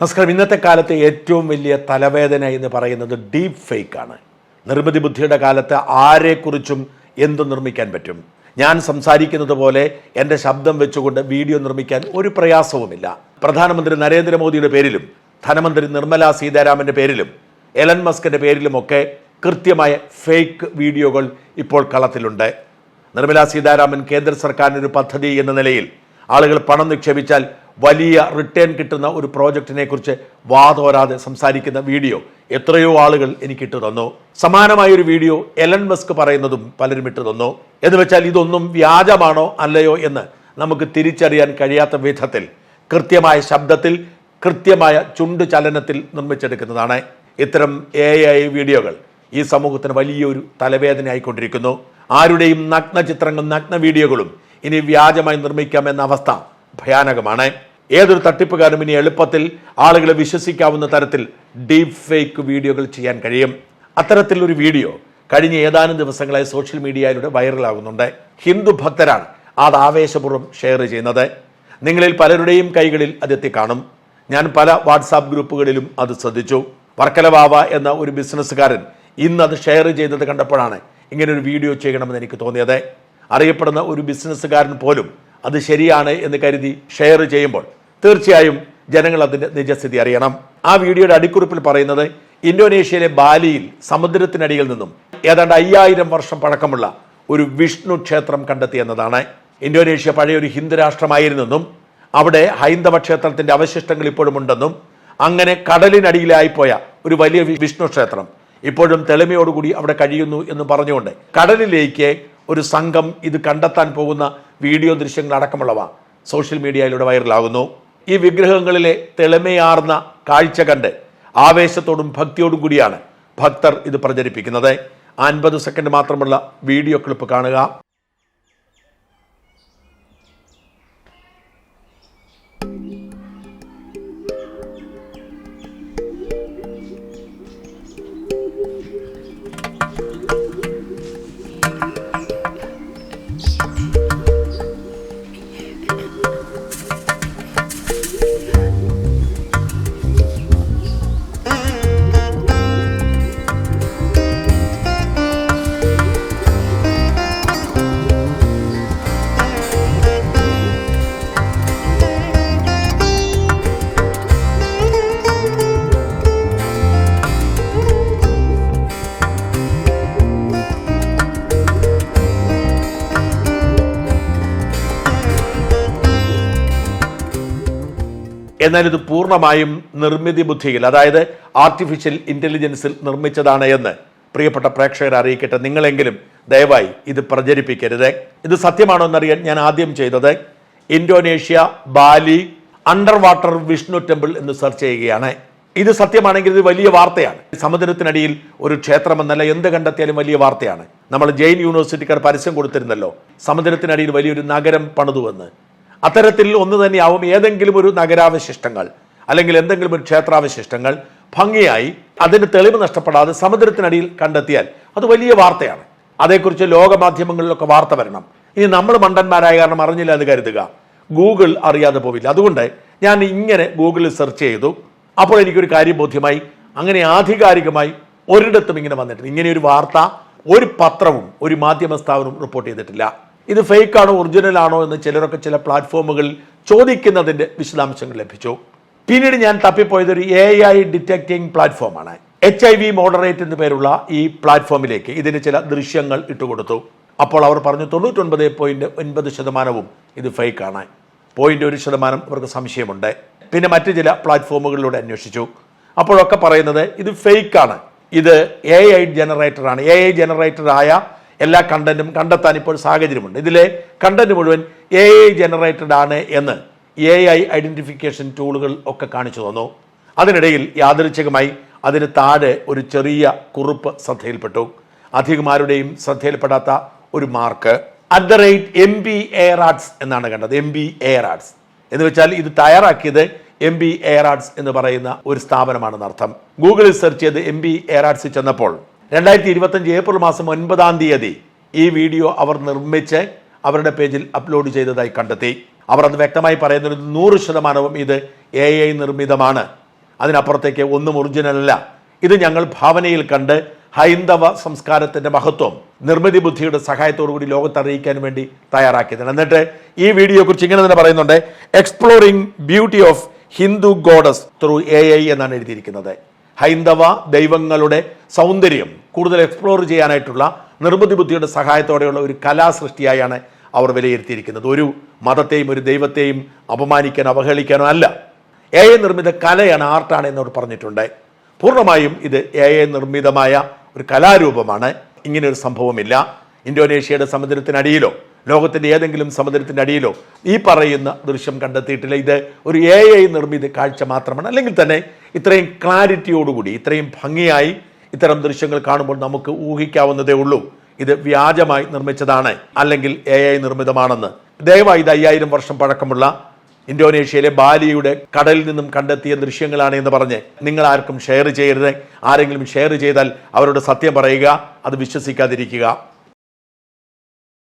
നമസ്കാരം. ഇന്നത്തെ കാലത്തെ ഏറ്റവും വലിയ തലവേദന എന്ന് പറയുന്നത് ഡീപ്പ് ഫേക്ക് ആണ്. നിർമ്മിതി ബുദ്ധിയുടെ കാലത്ത് ആരെക്കുറിച്ചും എന്തും നിർമ്മിക്കാൻ പറ്റും. ഞാൻ സംസാരിക്കുന്നത് പോലെ എന്റെ ശബ്ദം വെച്ചുകൊണ്ട് വീഡിയോ നിർമ്മിക്കാൻ ഒരു പ്രയാസവുമില്ല. പ്രധാനമന്ത്രി നരേന്ദ്രമോദിയുടെ പേരിലും ധനമന്ത്രി നിർമ്മല സീതാരാമന്റെ പേരിലും എലൻ മസ്കിന്റെ പേരിലുമൊക്കെ കൃത്യമായ ഫേക്ക് വീഡിയോകൾ ഇപ്പോൾ കളത്തിലുണ്ട്. നിർമ്മല സീതാരാമൻ കേന്ദ്ര സർക്കാരിന്റെ ഒരു പദ്ധതി എന്ന നിലയിൽ ആളുകൾ പണം നിക്ഷേപിച്ചാൽ വലിയ റിട്ടേൺ കിട്ടുന്ന ഒരു പ്രോജക്റ്റിനെ കുറിച്ച് വാതോരാതെ സംസാരിക്കുന്ന വീഡിയോ എത്രയോ ആളുകൾ എനിക്ക് ഇട്ടു തന്നു. സമാനമായ ഒരു വീഡിയോ എലൻ മസ്ക് പറയുന്നതും പലരും ഇട്ടു തന്നു. എന്ന് വെച്ചാൽ ഇതൊന്നും വ്യാജമാണോ അല്ലയോ എന്ന് നമുക്ക് തിരിച്ചറിയാൻ കഴിയാത്ത വിധത്തിൽ കൃത്യമായ ശബ്ദത്തിൽ കൃത്യമായ ചുണ്ടു ചലനത്തിൽ നിർമ്മിച്ചെടുക്കുന്നതാണ് ഇത്തരം എ ഐ വീഡിയോകൾ. ഈ സമൂഹത്തിന് വലിയൊരു തലവേദനയായിക്കൊണ്ടിരിക്കുന്നു ആരുടെയും നഗ്ന ചിത്രങ്ങളും നഗ്ന വീഡിയോകളും ഇനി വ്യാജമായി നിർമ്മിക്കാമെന്ന അവസ്ഥ ഭയാനകമാണ്. ഏതൊരു തട്ടിപ്പുകാരും ഇനി എളുപ്പത്തിൽ ആളുകളെ വിശ്വസിക്കാവുന്ന തരത്തിൽ ഡീപ് ഫേക്ക് വീഡിയോകൾ ചെയ്യാൻ കഴിയും. അത്തരത്തിലൊരു വീഡിയോ കഴിഞ്ഞ ഏതാനും ദിവസങ്ങളായി സോഷ്യൽ മീഡിയയിലൂടെ വൈറലാകുന്നുണ്ട്. ഹിന്ദു ഭക്തരാണ് അത് ആവേശപൂർവം ഷെയർ ചെയ്യുന്നത്. നിങ്ങളിൽ പലരുടെയും കൈകളിൽ അതെത്തി കാണും ഞാൻ പല വാട്സാപ്പ് ഗ്രൂപ്പുകളിലും അത് ശ്രദ്ധിച്ചു. വർക്കലവാവ എന്ന ഒരു ബിസിനസ്സുകാരൻ ഇന്ന് അത് ഷെയർ ചെയ്തത് കണ്ടപ്പോഴാണ് ഇങ്ങനൊരു വീഡിയോ ചെയ്യണമെന്ന് എനിക്ക് തോന്നിയത്. അറിയപ്പെടുന്ന ഒരു ബിസിനസ്സുകാരൻ പോലും അത് ശരിയാണ് എന്ന് കരുതി ഷെയർ ചെയ്യുമ്പോൾ തീർച്ചയായും ജനങ്ങൾ അതിന്റെ നിജസ്ഥിതി അറിയണം. ആ വീഡിയോയുടെ അടിക്കുറിപ്പിൽ പറയുന്നത് ഇന്തോനേഷ്യയിലെ ബാലിയിൽ സമുദ്രത്തിനടിയിൽ നിന്നും ഏതാണ്ട് അയ്യായിരം വർഷം പഴക്കമുള്ള ഒരു വിഷ്ണു ക്ഷേത്രം കണ്ടെത്തി എന്നതാണ്. ഇന്തോനേഷ്യ പഴയൊരു ഹിന്ദു രാഷ്ട്രമായിരുന്നെന്നും അവിടെ ഹൈന്ദവ ക്ഷേത്രത്തിന്റെ അവശിഷ്ടങ്ങൾ ഇപ്പോഴും ഉണ്ടെന്നും അങ്ങനെ കടലിനടിയിലായിപ്പോയ ഒരു വലിയ വിഷ്ണു ക്ഷേത്രം ഇപ്പോഴും തെളിമയോടുകൂടി അവിടെ കഴിയുന്നു എന്ന് പറഞ്ഞുകൊണ്ട് കടലിലേക്ക് ഒരു സംഘം ഇത് കണ്ടെത്താൻ പോകുന്ന വീഡിയോ ദൃശ്യങ്ങൾ അടക്കമുള്ളവ സോഷ്യൽ മീഡിയയിലൂടെ വൈറലാകുന്നു. ഈ വിഗ്രഹങ്ങളിലെ തെളിമയാർന്ന കാഴ്ച കണ്ട് ആവേശത്തോടും ഭക്തിയോടും കൂടിയാണ് ഭക്തർ ഇത് പ്രചരിപ്പിക്കുന്നത്. അൻപത് സെക്കൻഡ് മാത്രമുള്ള വീഡിയോ ക്ലിപ്പ് കാണുക. എന്നാൽ ഇത് പൂർണമായും നിർമ്മിതി ബുദ്ധിയിൽ അതായത് ആർട്ടിഫിഷ്യൽ ഇന്റലിജൻസിൽ നിർമ്മിച്ചതാണ് എന്ന് പ്രിയപ്പെട്ട പ്രേക്ഷകരെ അറിയിക്കട്ടെ. നിങ്ങളെങ്കിലും ദയവായി ഇത് പ്രചരിപ്പിക്കരുത്. ഇത് സത്യമാണോ എന്നറിയാൻ ഞാൻ ആദ്യം ചെയ്തത് Indonesia Bali under water Vishnu temple എന്ന് സെർച്ച് ചെയ്യുകയാണ്. ഇത് സത്യമാണെങ്കിൽ ഇത് വലിയ വാർത്തയാണ്. സമുദ്രത്തിനടിയിൽ ഒരു ക്ഷേത്രം എന്നല്ല എന്ത് കണ്ടെത്തിയാലും വലിയ വാർത്തയാണ്. നമ്മൾ ജെയിൻ യൂണിവേഴ്സിറ്റിക്കാർ പരസ്യം കൊടുത്തിരുന്നല്ലോ സമുദ്രത്തിനടിയിൽ വലിയൊരു നഗരം പണിതുവെന്ന്. അത്തരത്തിൽ ഒന്ന് തന്നെയാവും ഏതെങ്കിലും ഒരു നഗരാവശിഷ്ടങ്ങൾ അല്ലെങ്കിൽ എന്തെങ്കിലും ഒരു ക്ഷേത്രാവശിഷ്ടങ്ങൾ ഭംഗിയായി അതിന് തെളിവ് നഷ്ടപ്പെടാതെ സമുദ്രത്തിനടിയിൽ കണ്ടെത്തിയാൽ അത് വലിയ വാർത്തയാണ്. അതേക്കുറിച്ച് ലോകമാധ്യമങ്ങളിലൊക്കെ വാർത്ത വരണം. ഇനി നമ്മൾ മണ്ടന്മാരായ കാരണം അറിഞ്ഞില്ല എന്ന് കരുതുക. ഗൂഗിൾ അറിയാതെ പോവില്ല. അതുകൊണ്ട് ഞാൻ ഇങ്ങനെ ഗൂഗിളിൽ സെർച്ച് ചെയ്തു. അപ്പോൾ എനിക്കൊരു കാര്യം ബോധ്യമായി. അങ്ങനെ ആധികാരികമായി ഒരിടത്തും ഇങ്ങനെ വന്നിട്ടില്ല. ഇങ്ങനെ ഒരു വാർത്ത ഒരു പത്രവും ഒരു മാധ്യമ സ്ഥാപനവും റിപ്പോർട്ട് ചെയ്തിട്ടില്ല. ഇത് ഫേക്ക് ആണോ ഒറിജിനൽ ആണോ എന്ന് ചിലരൊക്കെ ചില പ്ലാറ്റ്ഫോമുകളിൽ ചോദിക്കുന്നതിന്റെ വിശദാംശങ്ങൾ ലഭിച്ചു. പിന്നീട് ഞാൻ തപ്പിപ്പോയത് ഒരു എ ഐ ഡിറ്റക്ടിംഗ് പ്ലാറ്റ്ഫോമാണ് എച്ച് ഐ വി മോഡറേറ്റ് എന്ന് പേരുള്ള ഈ പ്ലാറ്റ്ഫോമിലേക്ക് ഇതിന് ചില ദൃശ്യങ്ങൾ ഇട്ടുകൊടുത്തു. അപ്പോൾ അവർ പറഞ്ഞു തൊണ്ണൂറ്റൊൻപത് പോയിന്റ് ഒൻപത് ശതമാനവും ഇത് ഫേക്ക് ആണ്. പോയിന്റ് ഒരു ശതമാനം അവർക്ക് സംശയമുണ്ട്. പിന്നെ മറ്റു ചില പ്ലാറ്റ്ഫോമുകളിലൂടെ അന്വേഷിച്ചു. അപ്പോഴൊക്കെ പറയുന്നത് ഇത് ഫേക്ക് ആണ്. ഇത് എ ഐ ജനറേറ്റർ ആണ്. എ ഐ ജനറേറ്റർ ആയ എല്ലാ കണ്ടന്റും കണ്ടെത്താൻ ഇപ്പോൾ സാഹചര്യമുണ്ട്. ഇതിലെ കണ്ടന്റ് മുഴുവൻ എ ഐ ജനറേറ്റഡ് ആണ് എന്ന് എ ഐ ഐഡന്റിഫിക്കേഷൻ ടൂളുകൾ ഒക്കെ കാണിച്ചു തന്നു. അതിനിടയിൽ യാദൃച്ഛികമായി അതിന് താഴെ ഒരു ചെറിയ കുറിപ്പ് ശ്രദ്ധയിൽപ്പെട്ടു. അധികമാരുടെയും ശ്രദ്ധയിൽപ്പെടാത്ത ഒരു mark at the rate M B air arts എന്നാണ് കണ്ടത്. എം ബി എയർ ആർട്സ് എന്ന് വെച്ചാൽ ഇത് തയ്യാറാക്കിയത് എം ബി എയർ ആർട്സ് എന്ന് പറയുന്ന ഒരു സ്ഥാപനമാണെന്നർത്ഥം. ഗൂഗിളിൽ സെർച്ച് ചെയ്ത് എം ബി എയർ ആർട്സിൽ ചെന്നപ്പോൾ രണ്ടായിരത്തി ഇരുപത്തഞ്ച് ഏപ്രിൽ മാസം ഒൻപതാം തീയതി ഈ വീഡിയോ അവർ നിർമ്മിച്ച് അവരുടെ പേജിൽ അപ്ലോഡ് ചെയ്തതായി കണ്ടെത്തി. അവർ അത് വ്യക്തമായി പറയുന്നത് നൂറ് ശതമാനവും ഇത് എ ഐ നിർമ്മിതമാണ്. അതിനപ്പുറത്തേക്ക് ഒന്നും ഒറിജിനൽ അല്ല. ഇത് ഞങ്ങൾ ഭാവനയിൽ കണ്ട് ഹൈന്ദവ സംസ്കാരത്തിന്റെ മഹത്വം നിർമ്മിതി ബുദ്ധിയുടെ സഹായത്തോടു കൂടി ലോകത്ത് അറിയിക്കാൻ വേണ്ടി തയ്യാറാക്കിയതാണ്. എന്നിട്ട് ഈ വീഡിയോ കുറിച്ച് ഇങ്ങനെ തന്നെ പറയുന്നുണ്ട് exploring beauty of Hindu goddess through a എന്നാണ് എഴുതിയിരിക്കുന്നത്. ഹൈന്ദവ ദൈവങ്ങളുടെ സൗന്ദര്യം കൂടുതൽ എക്സ്പ്ലോർ ചെയ്യാനായിട്ടുള്ള നിർമ്മിതി ബുദ്ധിയുടെ സഹായത്തോടെയുള്ള ഒരു കലാസൃഷ്ടിയായാണ് അവർ വിലയിരുത്തിയിരിക്കുന്നത്. ഒരു മതത്തെയും ഒരു ദൈവത്തെയും അപമാനിക്കാനോ അവഹേളിക്കാനോ അല്ല. എ ഐ നിർമ്മിത കലയാണ് ആർട്ടാണ് എന്നോട് പറഞ്ഞിട്ടുണ്ട്. പൂർണമായും ഇത് എ ഐ നിർമ്മിതമായ ഒരു കലാരൂപമാണ്. ഇങ്ങനെ ഒരു സംഭവമില്ല. ഇന്തോനേഷ്യയുടെ സമുദ്രത്തിനടിയിലോ ലോകത്തിന്റെ ഏതെങ്കിലും സമുദ്രത്തിന്റെ അടിയിലോ ഈ പറയുന്ന ദൃശ്യം കണ്ടെത്തിയിട്ടില്ല. ഇത് ഒരു എ ഐ നിർമ്മിത കാഴ്ച മാത്രമാണ്. അല്ലെങ്കിൽ തന്നെ ഇത്രയും ക്ലാരിറ്റിയോടുകൂടി ഇത്രയും ഭംഗിയായി ഇത്തരം ദൃശ്യങ്ങൾ കാണുമ്പോൾ നമുക്ക് ഊഹിക്കാവുന്നതേ ഉള്ളൂ. ഇത് വ്യാജമായി നിർമ്മിച്ചതാണ് അല്ലെങ്കിൽ എ ഐ നിർമ്മിതമാണെന്ന്. ദയവായി ഇത് അയ്യായിരം വർഷം പഴക്കമുള്ള ഇന്തോനേഷ്യയിലെ ബാലിയുടെ കടലിൽ നിന്നും കണ്ടെത്തിയ ദൃശ്യങ്ങളാണ് എന്ന് പറഞ്ഞ് നിങ്ങൾ ആർക്കും ഷെയർ ചെയ്യരുത്. ആരെങ്കിലും ഷെയർ ചെയ്താൽ അവരോട് സത്യം പറയുക അത് വിശ്വസിക്കാതിരിക്കുക.